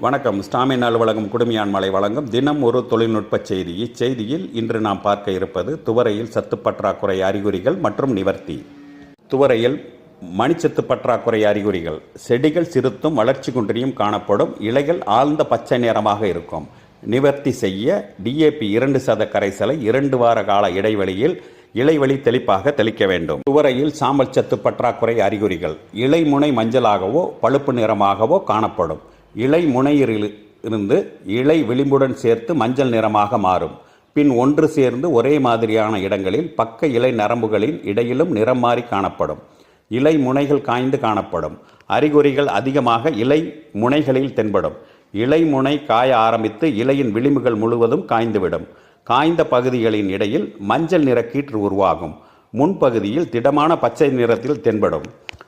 வணக்கம். ஸ்டாமின் அலுவலகம் குடுமியான்மலை வழங்கும் தினம் ஒரு தொழில்நுட்ப செய்தி. இச்செய்தியில் இன்று நாம் பார்க்க இருப்பது துவரையில் சத்து பற்றாக்குறை அறிகுறிகள் மற்றும் நிவர்த்தி. துவரையில் மணிச்சத்து பற்றாக்குறை அறிகுறிகள். செடிகள் சிறுத்தும் வளர்ச்சி குன்றியும் காணப்படும். இலைகள் ஆழ்ந்த பச்சை நிறமாக இருக்கும். நிவர்த்தி செய்ய டிஏபி இரண்டு சத கரைசலை இரண்டு வார கால இடைவெளியில் இலைவெளி தெளிப்பாக தெளிக்க வேண்டும். துவரையில் சாம்பல் சத்து பற்றாக்குறை அறிகுறிகள். இலை முனை மஞ்சளாகவோ பழுப்பு நிறமாகவோ காணப்படும். இலை முனையில் இருந்து இலை விளிம்புடன் சேர்த்து மஞ்சள் நிறமாக மாறும். பின் ஒன்று சேர்ந்து ஒரே மாதிரியான இடங்களில் பக்க இலை நரம்புகளின் இடையிலும் நிறம் மாறி காணப்படும். இலை முனைகள் காய்ந்து காணப்படும். அறிகுறிகள் அதிகமாக இலை முனைகளில் தென்படும். இலை முனை காய ஆரம்பித்து இலையின் விளிம்புகள் முழுவதும் காய்ந்துவிடும். காய்ந்த பகுதிகளின் இடையில் மஞ்சள் நிற கீற்று உருவாகும். முன்பகுதியில் திடமான பச்சை நிறத்தில் தென்படும்.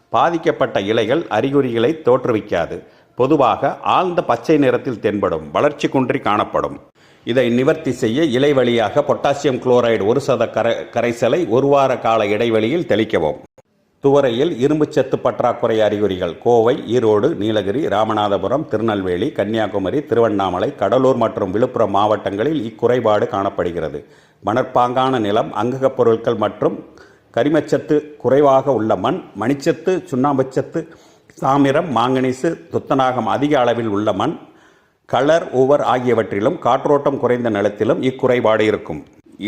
பாதிக்கப்பட்ட இலைகள் அறிகுறிகளை தோற்றுவிக்காது. பொதுவாக ஆழ்ந்த பச்சை நிறத்தில் தென்படும் வளர்ச்சி குன்றி காணப்படும். இதை நிவர்த்தி செய்ய இலை வழியாக பொட்டாசியம் குளோரைடு ஒரு சத கரை கரைசலை ஒரு வார கால இடைவெளியில் தெளிக்கவும். துவரையில் இரும்புச்சத்து பற்றாக்குறை அறிகுறிகள் கோவை ஈரோடு நீலகிரி ராமநாதபுரம் திருநெல்வேலி கன்னியாகுமரி திருவண்ணாமலை கடலூர் மற்றும் விழுப்புரம் மாவட்டங்களில் இக்குறைபாடு காணப்படுகிறது. மணற்பாங்கான நிலம் அங்ககப் பொருட்கள் மற்றும் கரிமச்சத்து குறைவாக உள்ள மண் மணிச்சத்து சுண்ணாம்புச்சத்து தாமிரம் மாங்கனீசு துத்தநாகம் அதிக அளவில் உள்ள மண் கலர் ஓவர் ஆகியவற்றிலும் காற்றோட்டம் குறைந்த நிலத்திலும் இக்குறைபாடு இருக்கும்.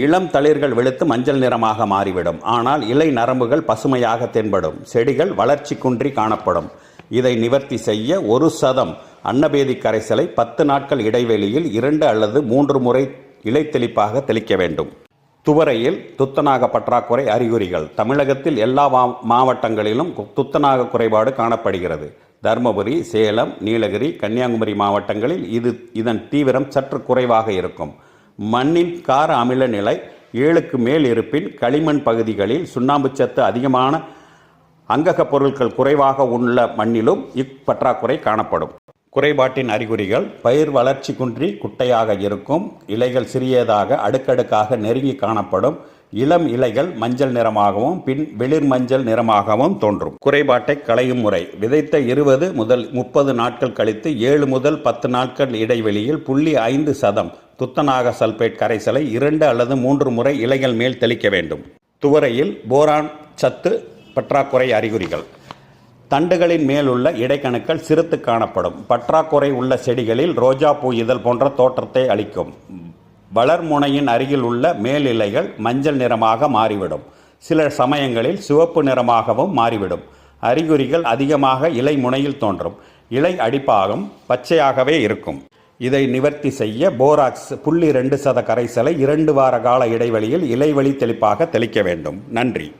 இளம் தளிர்கள் வெளுத்து மஞ்சள் நிறமாக மாறிவிடும். ஆனால் இலை நரம்புகள் பசுமையாக தென்படும். செடிகள் வளர்ச்சி குன்றி காணப்படும். இதை நிவர்த்தி செய்ய ஒரு சதம் அன்னபேதி கரைசலை பத்து நாட்கள் இடைவெளியில் இரண்டு அல்லது மூன்று முறை இலை தெளிப்பாக தெளிக்க வேண்டும். துவரையில் துத்தநாக பற்றாக்குறை அறிகுறிகள். தமிழகத்தில் எல்லா மா- மாவட்டங்களிலும் துத்தநாக குறைபாடு காணப்படுகிறது. தருமபுரி சேலம் நீலகிரி கன்னியாகுமரி மாவட்டங்களில் இது இதன் தீவிரம் சற்று குறைவாக இருக்கும். மண்ணின் கார அமில நிலை ஏழுக்கு மேல் இருப்பின் களிமண் பகுதிகளில் சுண்ணாம்புச்சத்து அதிகமான அங்கக பொருட்கள் குறைவாக உள்ள மண்ணிலும் இப்பற்றாக்குறை காணப்படும். குறைபாட்டின் அறிகுறிகள் பயிர் வளர்ச்சி குன்றி குட்டையாக இருக்கும் இலைகள் சிறியதாக அடுக்கடுக்காக நெருங்கி காணப்படும் இளம் இலைகள் மஞ்சள் நிறமாகவும் பின் வெளிர் மஞ்சள் நிறமாகவும் தோன்றும். குறைபாட்டை களையும் முறை. விதைத்த இருபது முதல் முப்பது நாட்கள் கழித்து ஏழு முதல் பத்து நாட்கள் இடைவெளியில் புள்ளி ஐந்து சதம் துத்தநாக சல்பேட் கரைசலை இரண்டு அல்லது மூன்று முறை இலைகள் மேல் தெளிக்க வேண்டும். துவரையில் போரான் சத்து பற்றாக்குறை அறிகுறிகள். தண்டுகளின் மேலுள்ள இடைக்கணுக்கள் சிறுத்து காணப்படும். பற்றாக்குறை உள்ள செடிகளில் ரோஜா பூ இதழ் போன்ற தோற்றத்தை அளிக்கும். வளர்முனையின் அருகில் உள்ள மேல் இலைகள் மஞ்சள் நிறமாக மாறிவிடும். சில சமயங்களில் சிவப்பு நிறமாகவும் மாறிவிடும். அறிகுறிகள் அதிகமாக இலை முனையில் தோன்றும். இலை அடிப்பாகம் பச்சையாகவே இருக்கும். இதை நிவர்த்தி செய்ய போராக்ஸ் புள்ளி ரெண்டு சத கரைசலை இரண்டு வார கால இடைவெளியில் இலைவழி தெளிப்பாக தெளிக்க வேண்டும். நன்றி.